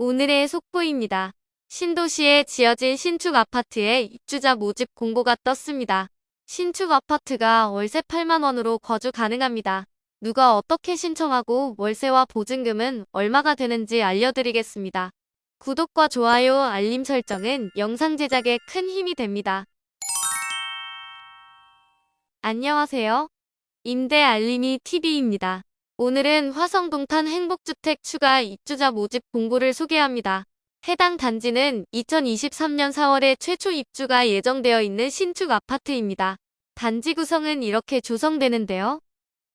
오늘의 속보입니다. 신도시에 지어진 신축 아파트에 입주자 모집 공고가 떴습니다. 신축 아파트가 월세 8만 원으로 거주 가능합니다. 누가 어떻게 신청하고 월세와 보증금은 얼마가 되는지 알려드리겠습니다. 구독과 좋아요, 알림 설정은 영상 제작에 큰 힘이 됩니다. 안녕하세요. 임대 알림이 TV입니다. 오늘은 화성동탄 행복주택 추가 입주자 모집 공고를 소개합니다. 해당 단지는 2023년 4월에 최초 입주가 예정되어 있는 신축 아파트입니다. 단지 구성은 이렇게 조성되는데요.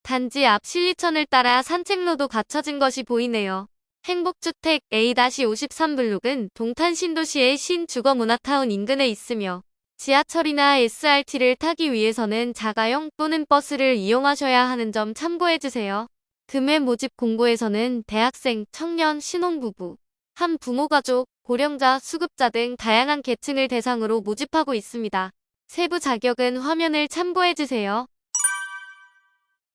단지 앞 실리천을 따라 산책로도 갖춰진 것이 보이네요. 행복주택 A-53블록은 동탄 신도시의 신주거문화타운 인근에 있으며 지하철이나 SRT를 타기 위해서는 자가용 또는 버스를 이용하셔야 하는 점 참고해주세요. 금회 모집 공고에서는 대학생, 청년, 신혼부부, 한 부모 가족, 고령자, 수급자 등 다양한 계층을 대상으로 모집하고 있습니다. 세부 자격은 화면을 참고해주세요.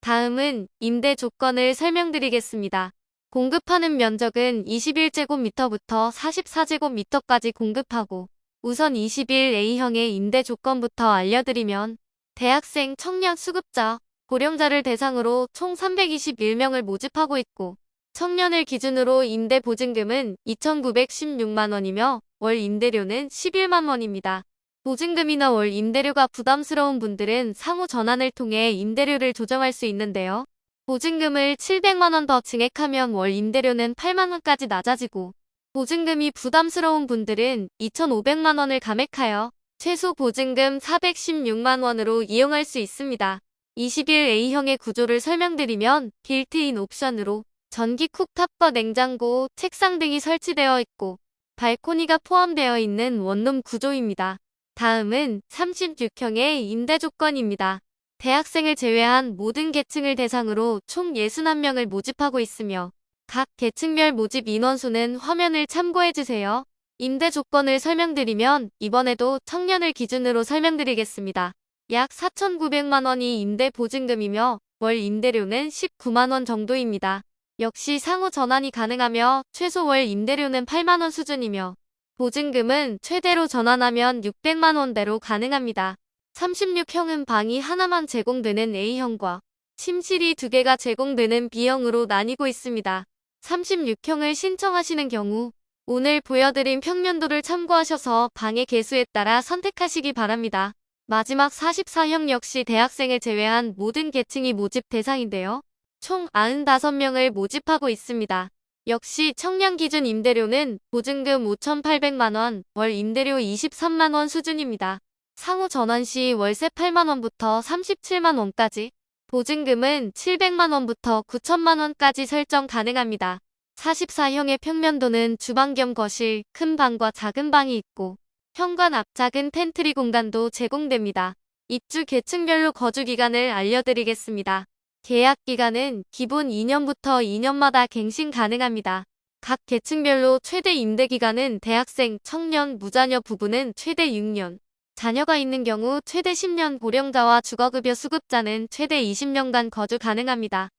다음은 임대 조건을 설명드리겠습니다. 공급하는 면적은 21제곱미터부터 44제곱미터까지 공급하고 우선 21A형의 임대 조건부터 알려드리면 대학생, 청년, 수급자, 고령자를 대상으로 총 321명을 모집하고 있고 청년을 기준으로 임대 보증금은 2,916만 원이며 월 임대료는 11만 원입니다. 보증금이나 월 임대료가 부담스러운 분들은 상호 전환을 통해 임대료를 조정할 수 있는데요. 보증금을 700만 원 더 증액하면 월 임대료는 8만 원까지 낮아지고 보증금이 부담스러운 분들은 2,500만 원을 감액하여 최소 보증금 416만 원으로 이용할 수 있습니다. 21A형의 구조를 설명드리면 빌트인 옵션으로 전기 쿡탑과 냉장고, 책상 등이 설치되어 있고 발코니가 포함되어 있는 원룸 구조입니다. 다음은 36형의 임대 조건입니다. 대학생을 제외한 모든 계층을 대상으로 총 61명을 모집하고 있으며 각 계층별 모집 인원수는 화면을 참고해주세요. 임대 조건을 설명드리면 이번에도 청년을 기준으로 설명드리겠습니다. 약 4,900만 원이 임대 보증금이며 월 임대료는 19만 원 정도입니다. 역시 상호 전환이 가능하며 최소 월 임대료는 8만 원 수준이며 보증금은 최대로 전환하면 600만 원대로 가능합니다. 36형은 방이 하나만 제공되는 A형과 침실이 두 개가 제공되는 B형으로 나뉘고 있습니다. 36형을 신청하시는 경우 오늘 보여드린 평면도를 참고하셔서 방의 개수에 따라 선택하시기 바랍니다. 마지막 44형 역시 대학생을 제외한 모든 계층이 모집 대상인데요. 총 95명을 모집하고 있습니다. 역시 청년 기준 임대료는 보증금 5,800만원, 월 임대료 23만원 수준입니다. 상호 전환 시 월세 8만원부터 37만원까지, 보증금은 700만원부터 9천만원까지 설정 가능합니다. 44형의 평면도는 주방 겸 거실, 큰 방과 작은 방이 있고, 현관 앞 작은 팬트리 공간도 제공됩니다. 입주 계층별로 거주 기간을 알려드리겠습니다. 계약 기간은 기본 2년부터 2년마다 갱신 가능합니다. 각 계층별로 최대 임대 기간은 대학생, 청년, 무자녀 부부는 최대 6년, 자녀가 있는 경우 최대 10년 고령자와 주거급여 수급자는 최대 20년간 거주 가능합니다.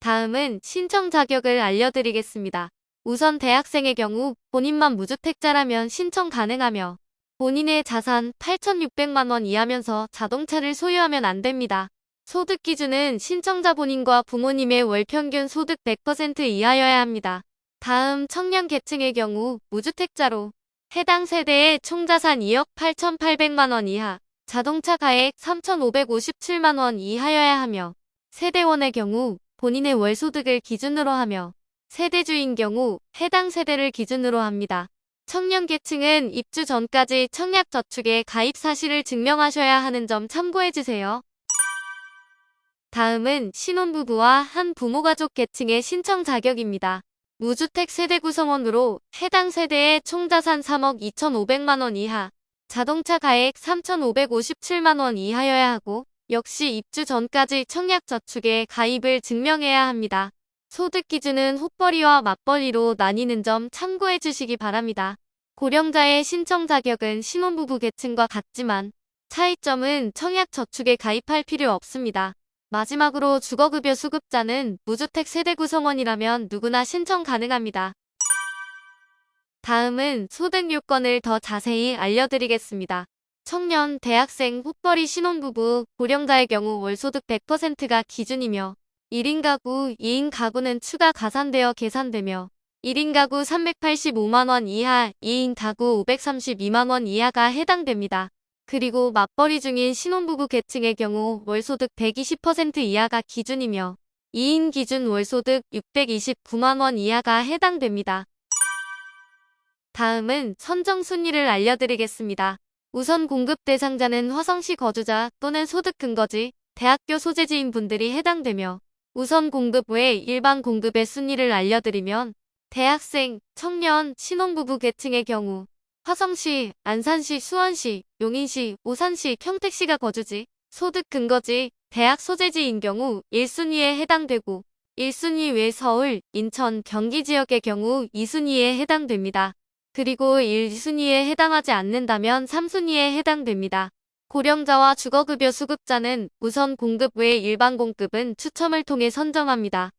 다음은 신청 자격을 알려드리겠습니다. 우선 대학생의 경우 본인만 무주택자라면 신청 가능하며 본인의 자산 8,600만 원 이하면서 자동차를 소유하면 안 됩니다. 소득 기준은 신청자 본인과 부모님의 월 평균 소득 100% 이하여야 합니다. 다음 청년 계층의 경우 무주택자로 해당 세대의 총자산 2억 8,800만 원 이하, 자동차 가액 3,557만 원 이하여야 하며 세대원의 경우 본인의 월 소득을 기준으로 하며 세대주인 경우 해당 세대를 기준으로 합니다. 청년 계층은 입주 전까지 청약저축에 가입 사실을 증명하셔야 하는 점 참고해주세요. 다음은 신혼부부와 한 부모가족 계층의 신청 자격입니다. 무주택 세대 구성원으로 해당 세대의 총자산 3억 2,500만원 이하, 자동차 가액 3,557만원 이하여야 하고, 역시 입주 전까지 청약저축에 가입을 증명해야 합니다. 소득 기준은 헛벌이와 맞벌이로 나뉘는 점 참고해 주시기 바랍니다. 고령자의 신청 자격은 신혼부부 계층과 같지만 차이점은 청약 저축에 가입할 필요 없습니다. 마지막으로 주거급여 수급자는 무주택 세대 구성원이라면 누구나 신청 가능합니다. 다음은 소득 요건을 더 자세히 알려드리겠습니다. 청년, 대학생, 혹벌이 신혼부부, 고령자의 경우 월소득 100%가 기준이며 1인 가구, 2인 가구는 추가 가산되어 계산되며 1인 가구 385만원 이하, 2인 가구 532만원 이하가 해당됩니다. 그리고 맞벌이 중인 신혼부부 계층의 경우 월소득 120% 이하가 기준이며 2인 기준 월소득 629만원 이하가 해당됩니다. 다음은 선정 순위를 알려드리겠습니다. 우선 공급 대상자는 화성시 거주자 또는 소득 근거지, 대학교 소재지인 분들이 해당되며 우선 공급 외 일반 공급의 순위를 알려드리면 대학생, 청년, 신혼부부 계층의 경우 화성시, 안산시, 수원시, 용인시, 오산시, 평택시가 거주지, 소득 근거지, 대학 소재지인 경우 1순위에 해당되고 1순위 외 서울, 인천, 경기 지역의 경우 2순위에 해당됩니다. 그리고 1순위에 해당하지 않는다면 3순위에 해당됩니다. 고령자와 주거급여 수급자는 우선 공급 외 일반 공급은 추첨을 통해 선정합니다.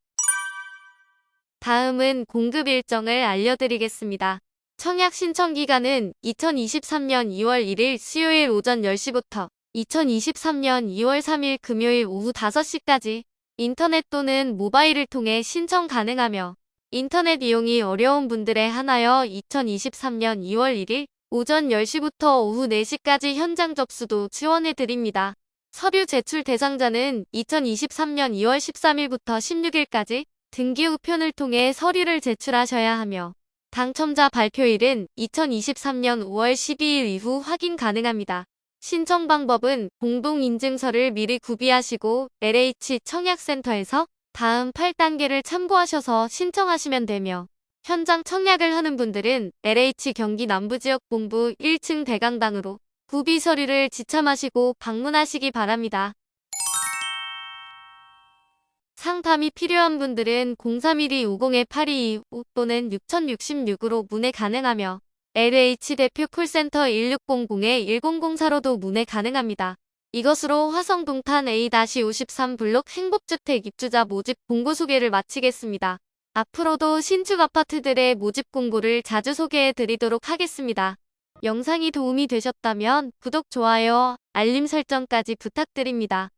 다음은 공급 일정을 알려드리겠습니다. 청약 신청 기간은 2023년 2월 1일 수요일 오전 10시부터 2023년 2월 3일 금요일 오후 5시까지 인터넷 또는 모바일을 통해 신청 가능하며 인터넷 이용이 어려운 분들에 한하여 2023년 2월 1일 오전 10시부터 오후 4시까지 현장 접수도 지원해 드립니다. 서류 제출 대상자는 2023년 2월 13일부터 16일까지 등기 우편을 통해 서류를 제출하셔야 하며 당첨자 발표일은 2023년 5월 12일 이후 확인 가능합니다. 신청 방법은 공동인증서를 미리 구비하시고 LH 청약센터에서 다음 8단계를 참고하셔서 신청하시면 되며 현장 청약을 하는 분들은 LH 경기 남부지역본부 1층 대강당으로 구비 서류를 지참하시고 방문하시기 바랍니다. 상담이 필요한 분들은 031-250-8225 또는 6066으로 문의 가능하며 LH 대표 콜센터 1600-1004로도 문의 가능합니다. 이것으로 화성 동탄 A-53 블록 행복주택 입주자 모집 공고 소개를 마치겠습니다. 앞으로도 신축 아파트들의 모집 공고를 자주 소개해 드리도록 하겠습니다. 영상이 도움이 되셨다면 구독, 좋아요, 알림 설정까지 부탁드립니다.